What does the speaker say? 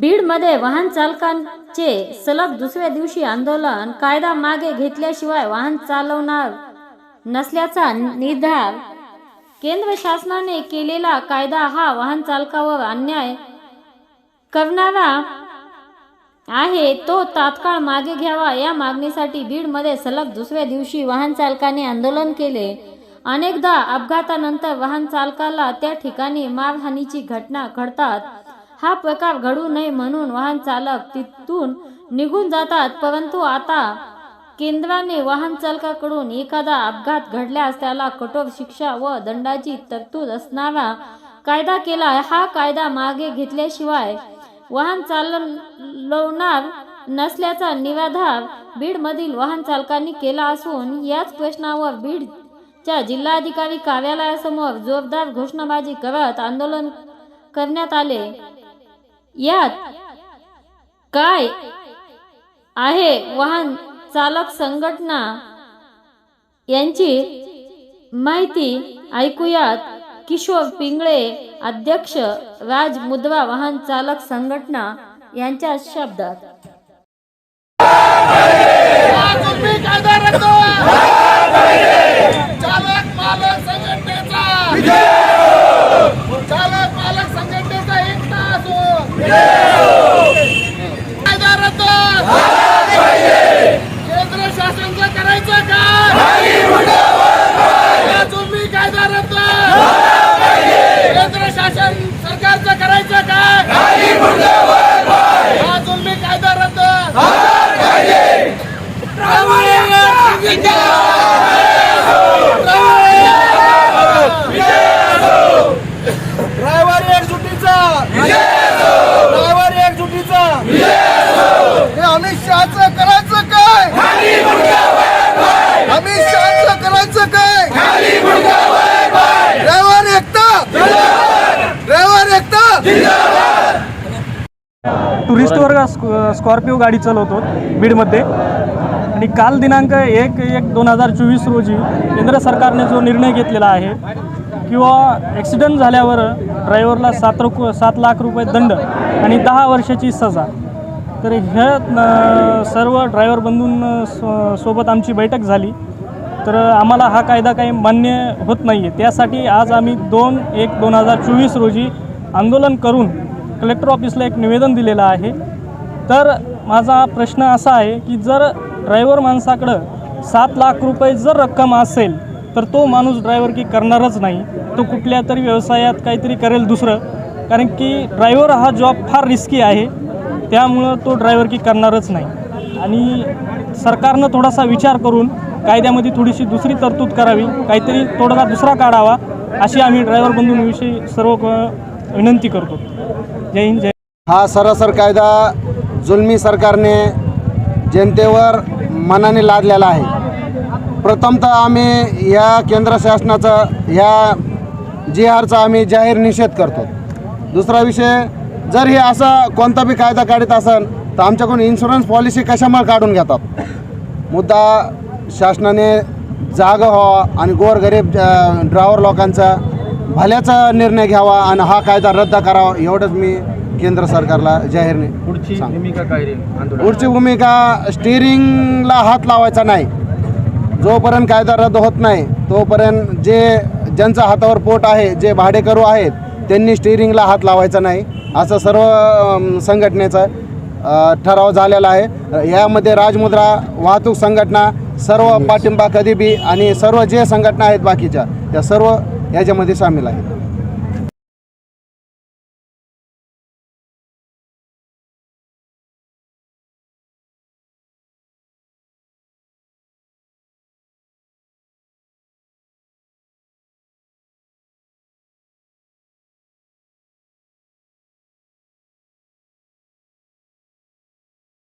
बीडमध्ये वाहन चालकांचे सलग दुसऱ्या दिवशी आंदोलन कायदा मागे घेतल्याशिवाय वाहन चालवणार नसल्याचा निर्धार केंद्र शासनाने केलेला कायदा हा वाहन चालकावर अन्याय करणारा आहे. तो तात्काळ मागे घ्यावा. या मागणीसाठी बीडमध्ये सलग दुसऱ्या दिवशी वाहन चालकाने आंदोलन केले. अनेकदा अपघातानंतर वाहन चालकाला त्या ठिकाणी मारहाणीची घटना घडतात. हा प्रकार घडू नये म्हणून वाहन चालक तिथून निघून जातात परंतु आता केंद्राने वाहन चालकाकडून एखादा अपघात घडल्यास त्याला कठोर शिक्षा व दंडाची तरतूद असणारा कायदा केला. हा कायदा मागे घेतल्याशिवाय वाहन चालवणार नसल्याचा निराधार बीडमधील वाहन चालकांनी केला असून याच प्रश्नावर बीडच्या जिल्हाधिकारी कार्यालयासमोर जोरदार घोषणाबाजी करत आंदोलन करण्यात आले. यात काय आहे वाहन चालक संघटना? यांची माहिती ऐकूयात. किशोर पिंगळे अध्यक्ष राज मुद्रा वाहन चालक संघटना यांच्या शब्दात. चालक मालक संघटनेचा चालक मालक संघटनेचा एकटा असून कायदा रद्द केंद्र शासनचं करायचं काय या तुम्ही कायदा रद्द केंद्र शासन सरकारचं करायचं काय हा तुम्ही कायदा रद्द ड्रायव्हर एक सुटीचा ड्रायव्हर एक सुटीचा हे अमित शहाचं करायचं काय अमित शहाचं करायचं काय ड्रायव्हर एकटा ड्रायव्हर एकटा टुरिस्ट वर्ग स्क- स्कॉर्पिओ गाडी चालवतो बीडमध्ये. आणि काल दिनांक एक एक दोन हजार चोवीस रोजी केंद्र सरकारने जो निर्णय घेतलेला आहे किंवा ॲक्सिडंट झाल्यावर ड्रायव्हरला सात रु सात लाख रुपये दंड आणि दहा वर्षाची सजा. तर ह्या सर्व ड्रायव्हर बंधूं सो सोबत आमची बैठक झाली. तर आम्हाला हा कायदा काही मान्य होत नाही आहे त्यासाठी आज आम्ही दोन एक दोन हजार चोवीस रोजी आंदोलन करून कलेक्टर ऑफिसला एक निवेदन दिलेलं आहे. तर माझा प्रश्न असा आहे की जर ड्रायव्हर माणसाकडं सात लाख रुपये जर रक्कम असेल तर तो माणूस ड्रायव्हर की करणारच नाही. तो कुठल्या तरी व्यवसायात काहीतरी करेल दुसरं. कारण की ड्रायव्हर हा जॉब फार रिस्की आहे. त्यामुळं तो ड्रायव्हर की करणारच नाही. आणि सरकारनं थोडासा विचार करून कायद्यामध्ये थोडीशी दुसरी तरतूद करावी काहीतरी तोडगा दुसरा काढावा अशी आम्ही ड्रायव्हर बंधूंविषयी सर्व क- विनंती करतो. जय हिंद जय हा सरासर कायदा जुलमी सरकारने जनतेवर मनाने लादलेला आहे. प्रथमतः आम्ही या केंद्र शासनाचा या जी आरचा आम्ही जाहीर निषेध करतो. दुसरा विषय जर हे असा कोणता बी कायदा काढत असेल तर आमच्याकडून इन्शुरन्स पॉलिसी कशामुळे काढून घेतात? मुद्दा शासनाने जागा व्हावा आणि गोरगरीब ड्रायव्हर लोकांचा भल्याचा निर्णय घ्यावा आणि हा कायदा रद्द करावा एवढंच मी केंद्र सरकारला जाहीर पुढची भूमिका काय पुढची भूमिका स्टिअरिंगला हात लावायचा नाही. जोपर्यंत कायदा रद्द होत नाही तोपर्यंत जे ज्यांच्या हातावर पोट आहे जे भाडेकरू आहेत त्यांनी स्टिअरिंगला हात लावायचा नाही. असं सर्व संघटनेचा ठराव झालेला आहे. यामध्ये राजमुद्रा वाहतूक संघटना सर्व पाठिंबा कधी बी आणि सर्व जे संघटना आहेत बाकीच्या त्या सर्व याच्यामध्ये सामील आहेत